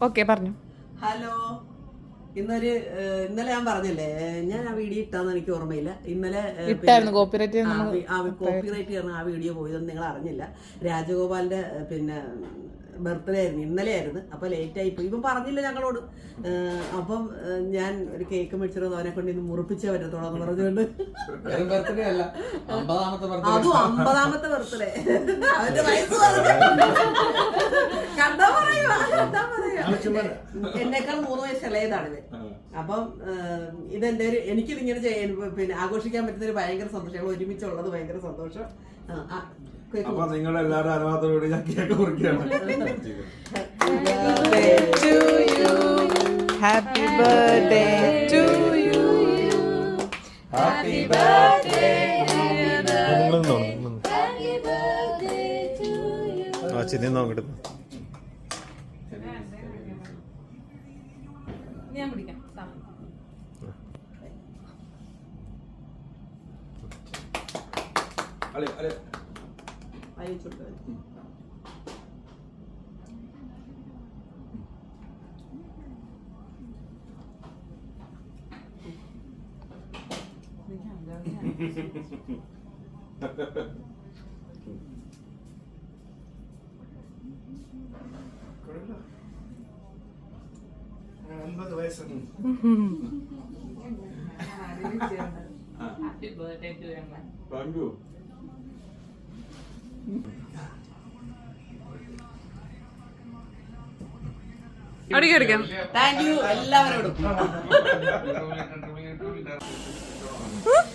Okay പറഞ്ഞു. Hello. ഇന്നൊരു ഇന്നലെ ഞാൻ പറഞ്ഞില്ലേ ഞാൻ ആ വീഡിയോ ഇട്ടാന്ന് എനിക്ക് ഓർമ്മയില്ല. ഇന്നലെ ഇട്ടായിരുന്നു കോപ്പിറൈറ്റ് കോപ്പിറൈറ്റ് കാരണം ആ വീഡിയോ പോയതെന്ന് നിങ്ങൾ അറിഞ്ഞില്ല. രാജഗോപാലിന്റെ പിന്നെ ബർത്ത്ഡേ ആയിരുന്നു ഇന്നലെ ആയിരുന്നു. അപ്പൊ ലേറ്റ് ആയി പോയി. ഇപ്പം പറഞ്ഞില്ല ഞങ്ങളോട്. അപ്പം ഞാൻ ഒരു കേക്ക് മേടിച്ചിരുന്നു അവനെ കൊണ്ട് ഇന്ന് മുറിപ്പിച്ചേ പറ്റത്തോളൂ എന്ന് പറഞ്ഞുകൊണ്ട്. വെറും ബർത്ത്ഡേ അല്ല. അമ്പതാമത്തെ ബർത്ത്ഡേ അതും അമ്പതാമത്തെ ബർത്ത്ഡേ അവന്റെ വയസ്സ് പറഞ്ഞു. കണ്ടാ പറയുവാ കണ്ടാ പറയുവാ എന്നേക്കാൾ മൂന്ന് വയസ്സ് ഇളയതാണ് ഇത് അപ്പം ഇത് ഇതെന്റെ ഒരു എനിക്കിതിങ്ങനെ ചെയ്യാൻ പിന്നെ ആഘോഷിക്കാൻ പറ്റുന്ന ഒരു ഭയങ്കര സന്തോഷം. ഞങ്ങൾ ഒരുമിച്ചുള്ളത് ഭയങ്കര സന്തോഷം. അപ്പൊ നിങ്ങളുടെ എല്ലാവരും അനുവാദത്തോട് ഞാൻ കേക്ക് മുറിക്കുകയാണ്. ഹാപ്പി ബർത്ത്ഡേ ടു യു ആ ചിരി നോക്കട്ടെ ഞാൻ പിടിക്കാം അളി അളി അയച്ചു കൊടുക്കാം. അൻപത് വയസ്സുണ്ട് പങ്കു താങ്ക് യു എല്ലാവരോടും.